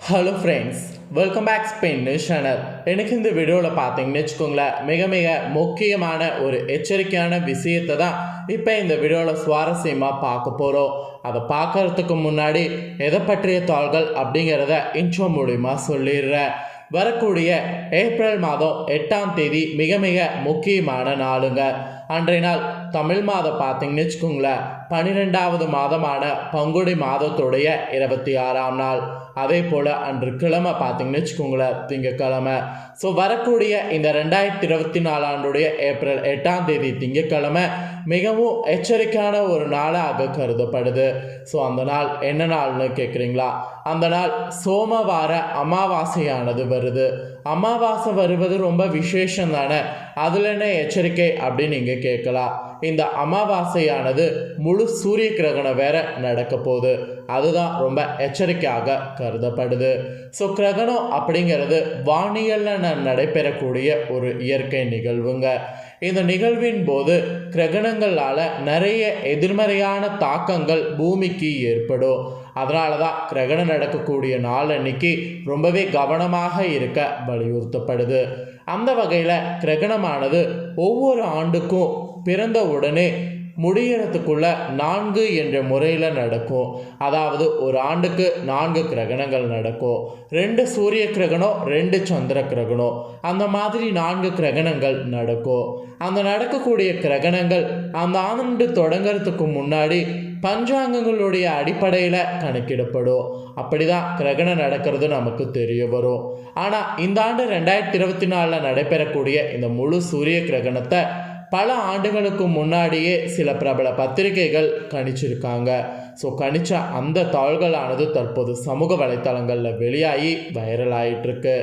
Hello friends welcome back Spain channel எனக்கு இந்த வீடியோவில் பார்த்தீங்கன்னு வச்சுக்கோங்களேன் மிக மிக முக்கியமான ஒரு எச்சரிக்கையான விஷயத்தை தான் இப்போ இந்த வீடியோவில் சுவாரஸ்யமாக பார்க்க போகிறோம் அதை பார்க்கறதுக்கு முன்னாடி எதை பற்றிய தாள்கள் அப்படிங்கிறத இன்ட்ரோ மூலிமா சொல்லிடுறேன். வரக்கூடிய ஏப்ரல் மாதம் எட்டாம் தேதி மிக மிக முக்கியமான நாளுங்க. அன்றைய நாள் தமிழ் மாதம் பார்த்தீங்கன்னு வச்சுக்கோங்களேன் பன்னிரெண்டாவது மாதமான பங்குடி மாதத்துடைய இருபத்தி ஆறாம் நாள். அதே போல் அன்று கிழமை பார்த்தீங்கன்னு வச்சுக்கோங்களேன் திங்கக்கிழமை. ஸோ வரக்கூடிய இந்த ரெண்டாயிரத்தி இருபத்தி நாலாண்டுடைய ஏப்ரல் எட்டாம் தேதி திங்கக்கிழமை மிகவும் எச்சரிக்கையான ஒரு நாளாக கருதப்படுது. ஸோ அந்த நாள் என்ன நாள்னு கேட்குறீங்களா அந்த நாள் சோமவார அமாவாசையானது வருது. அமாவாசை வருவது ரொம்ப விசேஷம் தானே? அதில் என்ன எச்சரிக்கை அப்படின்னு நீங்கள் கேட்கலாம். இந்த அமாவாசையானது முழு சூரிய கிரகணம் வேற நடக்க போகுது. அதுதான் ரொம்ப எச்சரிக்கையாக கருதப்படுது. ஸோ கிரகணம் அப்படிங்கிறது வானியலில் நடைபெறக்கூடிய ஒரு இயற்கை நிகழ்வுங்க. இந்த நிகழ்வின் போது கிரகணங்களால் நிறைய எதிர்மறையான தாக்கங்கள் பூமிக்கு ஏற்படும். அதனால தான் கிரகணம் நடக்கக்கூடிய நாள் அன்னைக்கு ரொம்பவே கவனமாக இருக்க வலியுறுத்தப்படுது. அந்த வகையில் கிரகணமானது ஒவ்வொரு ஆண்டுக்கும் பிறந்த உடனே முடியறதுக்குள்ள நான்கு என்ற முறையில் நடக்கும். அதாவது ஒரு ஆண்டுக்கு நான்கு கிரகணங்கள் நடக்கும். ரெண்டு சூரிய கிரகணம் ரெண்டு சந்திர கிரகணம். அந்த மாதிரி நான்கு கிரகணங்கள் நடக்கும். அந்த நடக்கக்கூடிய கிரகணங்கள் அந்த ஆண்டு தொடங்கிறதுக்கு முன்னாடி பஞ்சாங்கங்களுடைய அடிப்படையில் கணக்கிடப்படும். அப்படிதான் கிரகணம் நடக்கிறது நமக்கு தெரிய வரும். ஆனால் இந்த ஆண்டு ரெண்டாயிரத்தி இருபத்தி நாலில் நடைபெறக்கூடிய இந்த முழு சூரிய கிரகணத்தை பல ஆண்டுகளுக்கு முன்னாடியே சில பிரபல பத்திரிகைகள் கணிச்சிருக்காங்க. ஸோ கணிச்ச அந்த தாள்களானது தற்போது சமூக வலைத்தளங்களில் வெளியாகி வைரல் ஆயிட்டிருக்கு.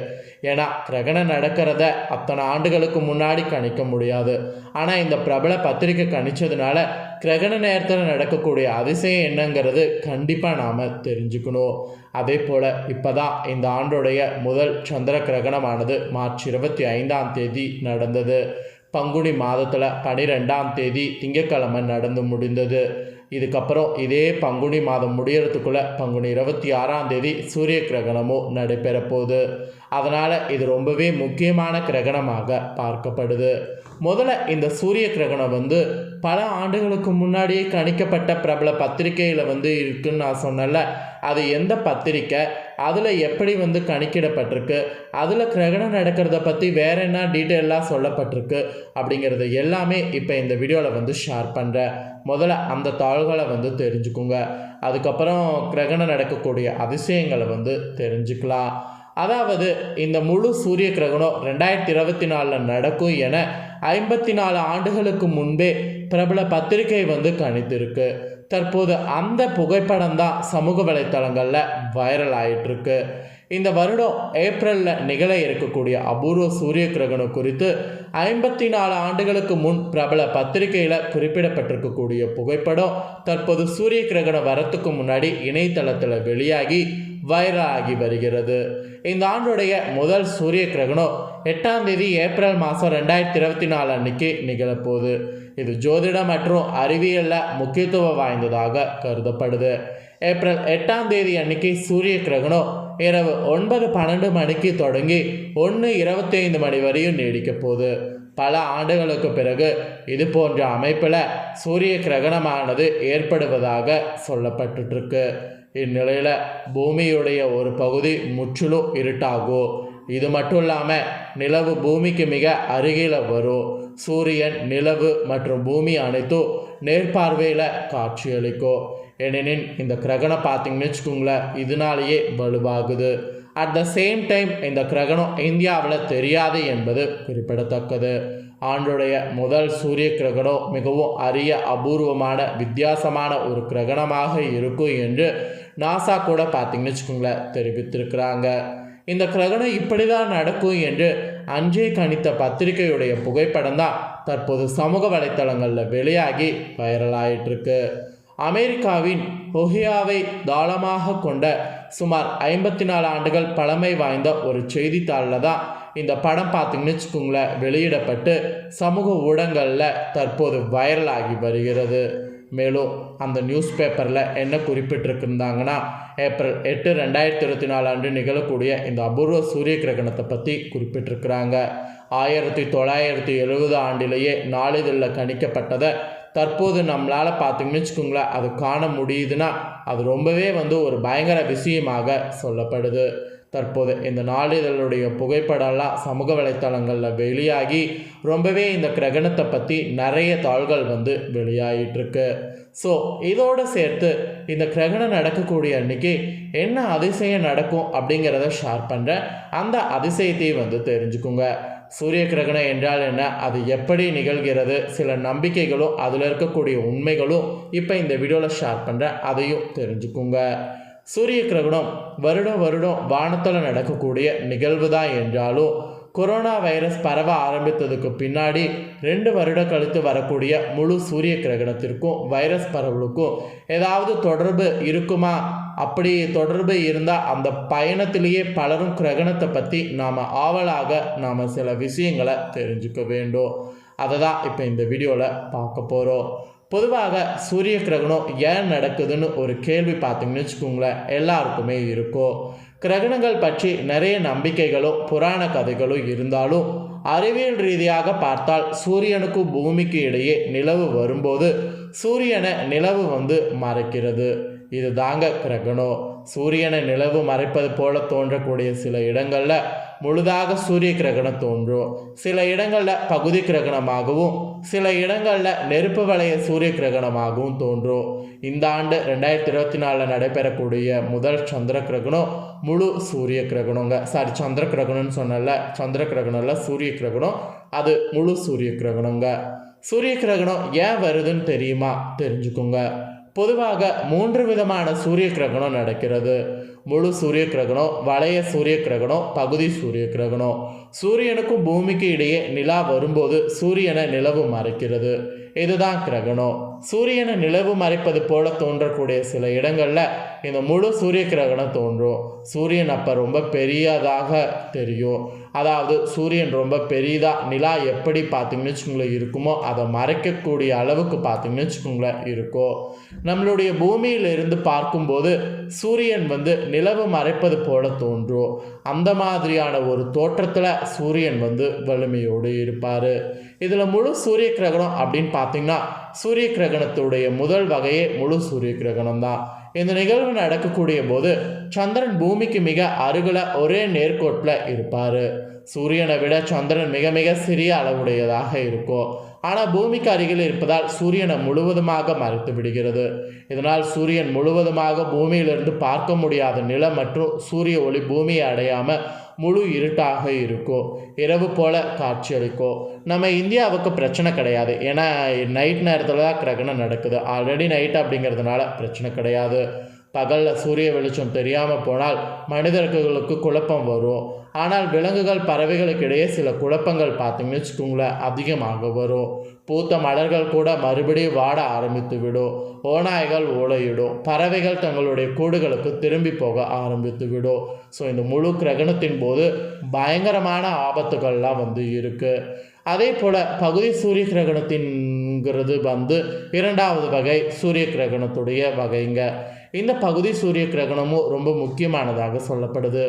ஏன்னா கிரகணம் நடக்கிறத அத்தனை ஆண்டுகளுக்கு முன்னாடி கணிக்க முடியாது. ஆனால் இந்த பிரபல பத்திரிகை கணிச்சதுனால கிரகண நேரத்தில் நடக்கக்கூடிய அதிசயம் என்னங்கிறது கண்டிப்பாக நாம் தெரிஞ்சுக்கணும். அதே போல் இப்போ தான் இந்த ஆண்டுடைய முதல் சந்திர கிரகணமானது மார்ச் இருபத்தி ஐந்தாம் தேதி நடந்தது. பங்குனி மாதத்தில் பனிரெண்டாம் தேதி திங்கக்கிழமை நடந்து முடிந்தது. இதுக்கப்புறம் இதே பங்குனி மாதம் முடியறதுக்குள்ளே பங்குனி இருபத்தி ஆறாம் தேதி சூரிய கிரகணமும் நடைபெற போகுது அதனால் இது ரொம்பவே முக்கியமான கிரகணமாக பார்க்கப்படுது. முதல்ல இந்த சூரிய கிரகணம் வந்து பல ஆண்டுகளுக்கு முன்னாடியே கணிக்கப்பட்ட பிரபல பத்திரிகையில் வந்து இருக்குன்னு நான் சொன்னேன்ல. அது எந்த பத்திரிக்கை? அதில் எப்படி வந்து கணிக்கிடப்பட்டிருக்கு அதில் கிரகணம் நடக்கிறத பற்றி வேற என்ன டீட்டெயிலாக சொல்லப்பட்டிருக்கு? அப்படிங்கிறது எல்லாமே இப்போ இந்த வீடியோவில் வந்து ஷேர் பண்ணுறேன் முதல்ல அந்த தாள்களை வந்து தெரிஞ்சுக்குங்க. அதுக்கப்புறம் கிரகணம் நடக்கக்கூடிய அதிசயங்களை வந்து தெரிஞ்சுக்கலாம். அதாவது இந்த முழு சூரிய கிரகணம் ரெண்டாயிரத்தி இருபத்தி நாலில் நடக்கும் என ஐம்பத்தி நாலு ஆண்டுகளுக்கு முன்பே பிரபல பத்திரிகை வந்து கணித்திருக்கு. தற்போது அந்த புகைப்படம் தான் சமூக வலைத்தளங்களில் வைரல் ஆயிட்டிருக்கு. இந்த வருடம் ஏப்ரலில் நிகழ இருக்கக்கூடிய அபூர்வ சூரிய கிரகணம் குறித்து ஐம்பத்தி நாலு ஆண்டுகளுக்கு முன் பிரபல பத்திரிகையில் குறிப்பிடப்பட்டிருக்கக்கூடிய புகைப்படம் தற்போது சூரிய கிரகணம் வரத்துக்கு முன்னாடி இணையதளத்தில் வெளியாகி வைரல் ஆகி வருகிறது. இந்த ஆண்டுடைய முதல் சூரிய கிரகணம் எட்டாம் தேதி ஏப்ரல் மாதம் ரெண்டாயிரத்தி இருபத்தி நாலு அன்னைக்கு நிகழப்போகுது. இது ஜோதிடம் மற்றும் அறிவியலில் முக்கியத்துவம் வாய்ந்ததாக கருதப்படுது. ஏப்ரல் எட்டாம் தேதி அன்னைக்கு சூரிய கிரகணம் இரவு ஒன்பது பன்னெண்டு மணிக்கு தொடங்கி ஒன்று இருபத்தி ஐந்து மணி வரையும் நீடிக்க போகுது. பல ஆண்டுகளுக்கு பிறகு இது போன்ற அமைப்பில் சூரிய கிரகணமானது ஏற்படுவதாக சொல்லப்பட்டுருக்கு இந்நிலையில் பூமியுடைய ஒரு பகுதி முற்றிலும் இருட்டாகும். இது மட்டும் இல்லாமல் நிலவு பூமிக்கு மிக அருகில் வரும் சூரியன் நிலவு மற்றும் பூமி அனைத்தும் நேர்பார்வையில் காட்சியளிக்கும் ஏனெனில் இந்த கிரகணம் பார்த்தீங்கன்னு வச்சுக்கோங்களேன் இதனாலேயே வலுவாகுது. அட் த சேம் டைம் இந்த கிரகணம் இந்தியாவில் தெரியாது என்பது குறிப்பிடத்தக்கது. ஆண்டுடைய முதல் சூரிய கிரகணம் மிகவும் அரிய அபூர்வமான வித்தியாசமான ஒரு கிரகணமாக இருக்கும் என்று நாசா கூட பார்த்தீங்கன்னு வச்சுக்கோங்களேன் தெரிவித்திருக்கிறாங்க. இந்த கிரகணம் இப்படி தான் நடக்கும் என்று அன்றே கணித்த பத்திரிகையுடைய புகைப்படம் தான் தற்போது சமூக வலைத்தளங்களில் வெளியாகி வைரலாயிட்டிருக்கு அமெரிக்காவின் ஒஹியாவை தாளமாக கொண்ட சுமார் ஐம்பத்தி நாலு ஆண்டுகள் பழமை வாய்ந்த ஒரு செய்தித்தாளில் தான் இந்த படம் பார்த்தீங்கன்னு வச்சுக்கோங்களேன் வெளியிடப்பட்டு சமூக ஊடகங்களில் தற்போது வைரல் ஆகி வருகிறது. மேலும் அந்த நியூஸ் பேப்பரில் என்ன குறிப்பிட்டிருக்கிருந்தாங்கன்னா ஏப்ரல் எட்டு ரெண்டாயிரத்தி இருபத்தி நாலு அன்று நிகழக்கூடிய இந்த அபூர்வ சூரிய கிரகணத்தை பற்றி குறிப்பிட்டிருக்கிறாங்க. ஆயிரத்தி தொள்ளாயிரத்தி எழுபது ஆண்டிலேயே நாளிதழில் கணிக்கப்பட்டதை தற்போது நம்மளால் பார்த்தீங்கன்னு வச்சுக்கோங்களேன் அது காண முடியுதுன்னா அது ரொம்பவே வந்து ஒரு பயங்கர விஷயமாக சொல்லப்படுது. தற்போது இந்த நாளிதழுடைய புகைப்படம்லாம் சமூக வலைத்தளங்களில் வெளியாகி ரொம்பவே இந்த கிரகணத்தை பற்றி நிறைய தாள்கள் வந்து வெளியாகிட்டுருக்கு ஸோ இதோடு சேர்த்து இந்த கிரகணம் நடக்கக்கூடிய அன்னைக்கு என்ன அதிசயம் நடக்கும் அப்படிங்கிறத ஷேர் பண்ணுறேன் அந்த அதிசயத்தையும் வந்து தெரிஞ்சுக்குங்க. சூரிய கிரகணம் என்றால் என்ன? அது எப்படி நிகழ்கிறது? சில நம்பிக்கைகளும் அதில் இருக்கக்கூடிய உண்மைகளும் இப்போ இந்த வீடியோவில் ஷேர் பண்ணுறேன் அதையும் தெரிஞ்சுக்குங்க. சூரிய கிரகணம் வருடம் வருடம் வானத்தில் நடக்கக்கூடிய நிகழ்வு தான் என்றாலும் கொரோனா வைரஸ் பரவ ஆரம்பித்ததுக்கு பின்னாடி ரெண்டு வருடம் கழித்து வரக்கூடிய முழு சூரிய கிரகணத்திற்கும் வைரஸ் பரவலுக்கும் ஏதாவது தொடர்பு இருக்குமா? அப்படி தொடர்பு இருந்தால் அந்த பயணத்திலேயே பலரும் கிரகணத்தை பற்றி நாம் ஆவலாக நாம் சில விஷயங்களை தெரிஞ்சுக்க வேண்டும். அதை தான் இப்போ இந்த வீடியோவில் பார்க்க போகிறோம் பொதுவாக சூரிய கிரகணம் ஏன் நடக்குதுன்னு ஒரு கேள்வி பார்த்தீங்கன்னு வச்சுக்கோங்களேன். எல்லாருக்குமே இருக்கும். கிரகணங்கள் பற்றி நிறைய நம்பிக்கைகளும் புராண கதைகளும் இருந்தாலும் அறிவியல் ரீதியாக பார்த்தால் சூரியனுக்கும் பூமிக்கு இடையே நிலவு வரும்போது சூரியனை நிலவு வந்து மறைக்கிறது. இது தாங்க கிரகணம் சூரியனை நிலவு மறைப்பது போல தோன்றக்கூடிய சில இடங்களில் முழுதாக சூரிய கிரகணம் தோன்றும். சில இடங்களில் பகுதி கிரகணமாகவும் சில இடங்களில் நெருப்பு வளைய சூரிய கிரகணமாகவும் தோன்றும். இந்த ஆண்டு ரெண்டாயிரத்தி இருபத்தி நாலில் நடைபெறக்கூடிய முதல் சந்திர கிரகணம் முழு சூரிய கிரகணங்க. சாரி சந்திர கிரகணம்னு சொன்னல சந்திர கிரகணம்ல சூரிய கிரகணம். அது முழு சூரிய கிரகணங்க. சூரிய கிரகணம் ஏன் வருதுன்னு தெரியுமா? தெரிஞ்சுக்கோங்க. பொதுவாக மூன்று விதமான சூரிய கிரகணம் நடக்கிறது. முழு சூரிய கிரகணம் வளைய சூரிய கிரகணம் பகுதி சூரிய கிரகணம். சூரியனுக்கும் பூமிக்கு இடையே நிலா வரும்போது சூரியனை நிலவு மறைக்கிறது. இதுதான் கிரகணம். சூரியனை நிலவு மறைப்பது போல தோன்றக்கூடிய சில இடங்களில் இந்த முழு சூரிய கிரகணம் தோன்றும். சூரியன் அப்போ ரொம்ப பெரியதாக தெரியும். அதாவது சூரியன் ரொம்ப பெரியதாக நிலா எப்படி பார்த்தீங்கன்னு வச்சுக்கோங்களேன் இருக்குமோ அதை மறைக்கக்கூடிய அளவுக்கு பார்த்தீங்கன்னு வச்சுக்கோங்களேன் இருக்கும் நம்மளுடைய பூமியிலிருந்து பார்க்கும்போது சூரியன் வந்து நிலவு மறைப்பது போல தோன்றும். அந்த மாதிரியான ஒரு தோற்றத்தில் சூரியன் வந்து வலிமையோடு இருப்பார். இதில் முழு சூரிய கிரகணம் அப்படின்னு பார்த்தீங்கன்னா சூரிய கிரகணத்துடைய முதல் வகையே முழு சூரிய கிரகணம் தான். இந்த நிகழ்வு நடக்கக்கூடிய போது சந்திரன் பூமிக்கு மிக அருகில் ஒரே நேர்கோட்டில் இருப்பார். சூரியனை விட சந்திரன் மிக மிக சிறிய அளவுடையதாக இருக்கும். ஆனால் பூமிக்கு அருகில் இருப்பதால் சூரியனை முழுவதுமாக மறைத்து விடுகிறது. இதனால் சூரியன் முழுவதுமாக பூமியிலிருந்து பார்க்க முடியாத நிலம் மற்றும் சூரிய ஒளி பூமியை அடையாமல் முழு இருட்டாக இருக்கும் இரவு போல காட்சியளிக்கும் நம்ம இந்தியாவுக்கு பிரச்சனை கிடையாது. ஏன்னா நைட் நேரத்தில் தான் கிரகணம் நடக்குது. ஆல்ரெடி நைட் அப்படிங்கிறதுனால பிரச்சனை கிடையாது. பகலில் சூரிய வெளிச்சம் தெரியாமல் போனால் மனிதர்களுக்கு குழப்பம் வரும். ஆனால் விலங்குகள் பறவைகளுக்கு இடையே சில குழப்பங்கள் பார்த்தீங்கன்னு வச்சுக்கோங்களேன் அதிகமாக வரும். பூத்த மலர்கள் கூட மறுபடியும் வாட ஆரம்பித்து விடும் ஓநாய்கள் ஓலையிடும். பறவைகள் தங்களுடைய கூடுகளுக்கு திரும்பி போக ஆரம்பித்து விடும் ஸோ இந்த முழு கிரகணத்தின் போது பயங்கரமான ஆபத்துகள்லாம் வந்து இருக்குது அதே போல் பகுதி சூரிய கிரகணத்தின்ங்கிறது வந்து இரண்டாவது வகை சூரிய கிரகணத்துடைய வகைங்க. இந்த பகுதி சூரிய கிரகணமும் ரொம்ப முக்கியமானதாக சொல்லப்படுது.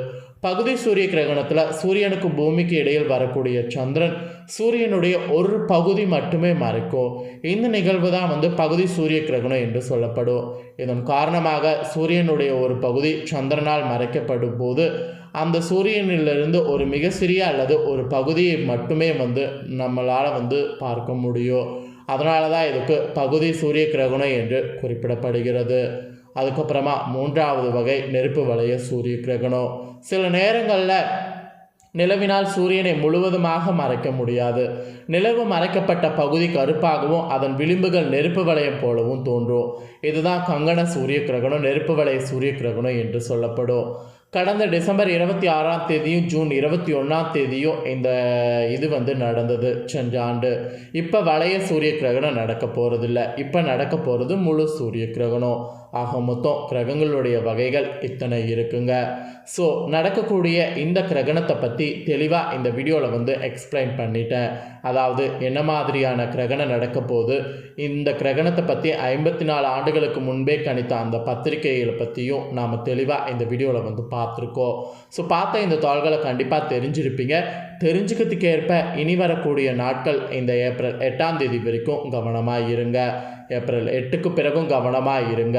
பகுதி சூரிய கிரகணத்தில் சூரியனுக்கு பூமிக்கு இடையில் வரக்கூடிய சந்திரன் சூரியனுடைய ஒரு பகுதி மட்டுமே மறைக்கும். இந்த நிகழ்வு தான் வந்து பகுதி சூரிய கிரகணம் என்று சொல்லப்படும். இதன் காரணமாக சூரியனுடைய ஒரு பகுதி சந்திரனால் மறைக்கப்படும் போது அந்த சூரியனிலிருந்து ஒரு மிக சிறிய அல்லது ஒரு பகுதியை மட்டுமே வந்து நம்மளால் வந்து பார்க்க முடியும். அதனால தான் இதுக்கு பகுதி சூரிய கிரகணம் என்று குறிப்பிடப்படுகிறது. அதுக்கப்புறமா மூன்றாவது வகை நெருப்பு வளைய சூரிய கிரகணம். சில நேரங்களில் நிலவினால் சூரியனை முழுவதுமாக மறைக்க முடியாது. நிலவு மறைக்கப்பட்ட பகுதி கருப்பாகவும் அதன் விளிம்புகள் நெருப்பு வளையம் போலவும் தோன்றும். இதுதான் கங்கண சூரிய கிரகணம் நெருப்பு வளைய சூரிய கிரகணம் என்று சொல்லப்படும். கடந்த டிசம்பர் இருபத்தி ஆறாம் தேதியும் ஜூன் இருபத்தி ஒன்றாம் தேதியும் இந்த இது வந்து நடந்தது சென்ற ஆண்டு. இப்போ வளைய சூரிய கிரகணம் நடக்க போகிறதில்ல இப்போ நடக்க போகிறது முழு சூரிய கிரகணம். ஆக மொத்தம் கிரகங்களுடைய வகைகள் இத்தனை இருக்குங்க. ஸோ நடக்கக்கூடிய இந்த கிரகணத்தை பற்றி தெளிவாக இந்த வீடியோவில் வந்து எக்ஸ்பிளைன் பண்ணிட்டேன். அதாவது என்ன மாதிரியான கிரகணம் நடக்க போது இந்த கிரகணத்தை பற்றி ஐம்பத்தி நாலு ஆண்டுகளுக்கு முன்பே கணித்த அந்த பத்திரிகைகளை பற்றியும் நாம் தெளிவாக இந்த வீடியோவில் வந்து பார்த்துருக்கோம். ஸோ பார்த்த இந்த தாள்களை கண்டிப்பாக தெரிஞ்சிருப்பீங்க. தெரிஞ்சுக்கிறதுக்கு ஏற்ப இனி வரக்கூடிய நாட்கள் இந்த ஏப்ரல் எட்டாம் தேதி வரைக்கும் கவனமாக இருங்க. ஏப்ரல் எட்டுக்கு பிறகும் கவனமாக இருங்க.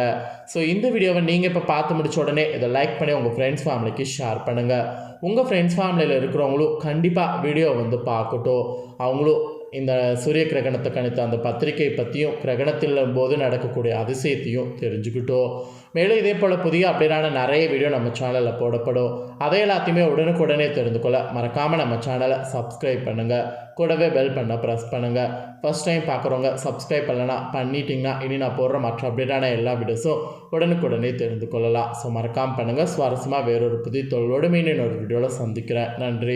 ஸோ இந்த வீடியோவை நீங்கள் இப்போ பார்த்து முடிச்ச உடனே இதை லைக் பண்ணி உங்கள் ஃப்ரெண்ட்ஸ் ஃபேமிலிக்கு ஷேர் பண்ணுங்கள் உங்கள் ஃப்ரெண்ட்ஸ் ஃபேமிலியில் இருக்கிறவங்களும் கண்டிப்பாக வீடியோ வந்து பார்க்கட்டும். அவங்களும் இந்த சூரிய கிரகணத்தை கணித்த அந்த பத்திரிகை பற்றியும் கிரகணத்தில் போது நடக்கக்கூடிய அதிசயத்தையும் தெரிஞ்சுக்கிட்டோம். மேலும் இதே போல் புதிய அப்டேட்டான நிறைய வீடியோ நம்ம சேனலில் போடப்படும். அதை எல்லாத்தையுமே உடனுக்குடனே தெரிந்து கொள்ள மறக்காமல் நம்ம சேனலை சப்ஸ்கிரைப் பண்ணுங்கள் கூடவே பெல் பண்ண ப்ரெஸ் பண்ணுங்கள் ஃபஸ்ட் டைம் பார்க்குறவங்க சப்ஸ்கிரைப் பண்ணலனா பண்ணிட்டீங்கன்னா இனி நான் போடுற மற்ற அப்டேட்டான எல்லா வீடியோஸும் உடனுக்குடனே தெரிந்து கொள்ளலாம் ஸோ மறக்காமல் பண்ணுங்கள் சுவாரஸ்யமாக வேறொரு புதிய தொழிலோடு மீன் இன்னொரு வீடியோவில் சந்திக்கிறேன். நன்றி.